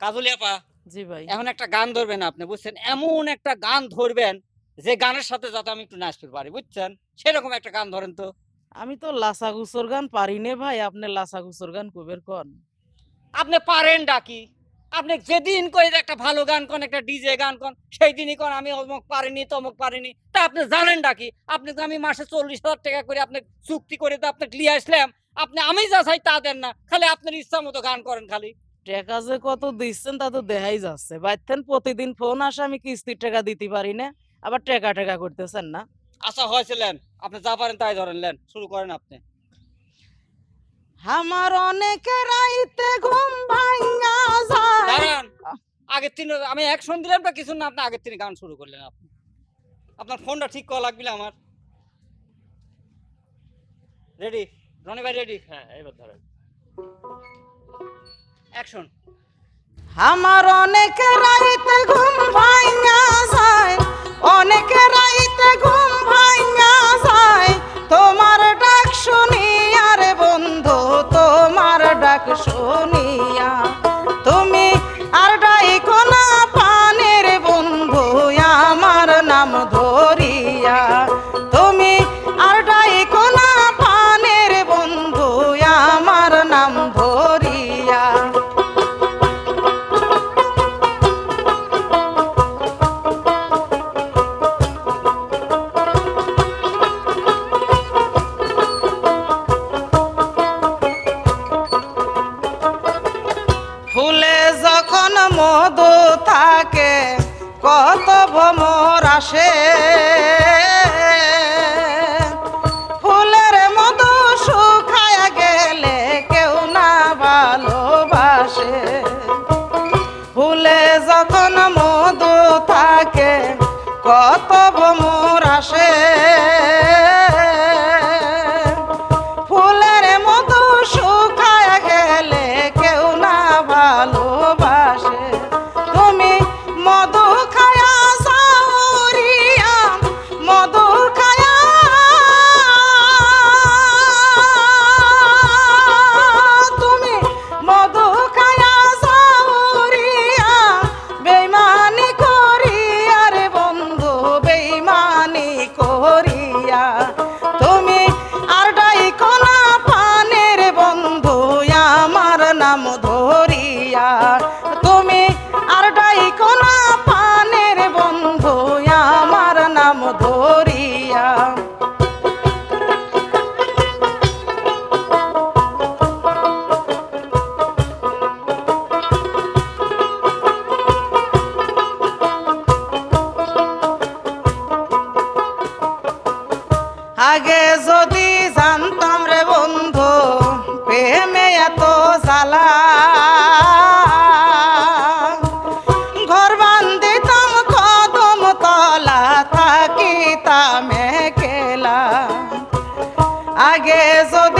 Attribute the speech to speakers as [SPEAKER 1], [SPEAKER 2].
[SPEAKER 1] কাজলি আপা
[SPEAKER 2] জি ভাই।
[SPEAKER 1] এখন একটা গান ধরবেন আপনি বুঝছেন? এমন একটা গান ধরবেন যে গানের সাথে যাতে আমি একটু নাচতে পারি বুঝছেন? সেরকম একটা গান ধরেন তো।
[SPEAKER 2] আমি তো লাসা গুসর গান পারি নে ভাই আপনি লাসা গুসর গান কবের কন
[SPEAKER 1] আপনি পারেন ডাকি। আপনি যেদিন কই একটা ভালো গান কোন একটা ডিজে গান কোন সেই দিনই কোন আমি অমুক পারিনি তমুক পারিনি। তা আপনি জানেন ডাকি আপনি তো আমি মাসে চল্লিশ হাজার টাকা করে আপনি চুক্তি করে তো আপনাকে নিয়ে আসলাম আপনি আমি যা চাই তা দেন না খালি আপনার ইচ্ছা মতো গান করেন খালি।
[SPEAKER 2] টাকা যে কত দিচ্ছেন তা তো দেখাই যাচ্ছে। বাইতেন প্রতিদিন ফোন আসে আমি কিস্তির টাকা দিতে পারি না আবার টাকা টাকা করতেছেন না।
[SPEAKER 1] আশা হয়েছিলেন আপনি যা পারেন তাই ধরেন লেন শুরু করেন আপনি।
[SPEAKER 2] আমার অনেক রাইতে ঘুম ভাঙ্গা যায়।
[SPEAKER 1] আগের দিন আমি অ্যাকশন দিলাম না কিছু না আপনি আগের দিন গান শুরু করলেন আপনি। আপনার ফোনটা ঠিক করা লাগবে আমার। রেডি? রনি ভাই রেডি? হ্যাঁ এবার ধরেন। অ্যাকশন
[SPEAKER 2] আমার অনেক রাইতে ঘুম ভাঙ্গা যায়, অনেক রাইতে ঘুম ভাঙ্গা যায়। তোমার ডাক শুনি আরে বন্ধু, তোমার ডাক শুনিয়া কত ভ্রমর আসে। বেইমানি করিয়া আগে যদি জানতাম রে বন্ধু, প্রেমে এত জ্বালা। ঘর বান্ধিতাম, কদম তলা থাকিতাম কেলা আগে যদি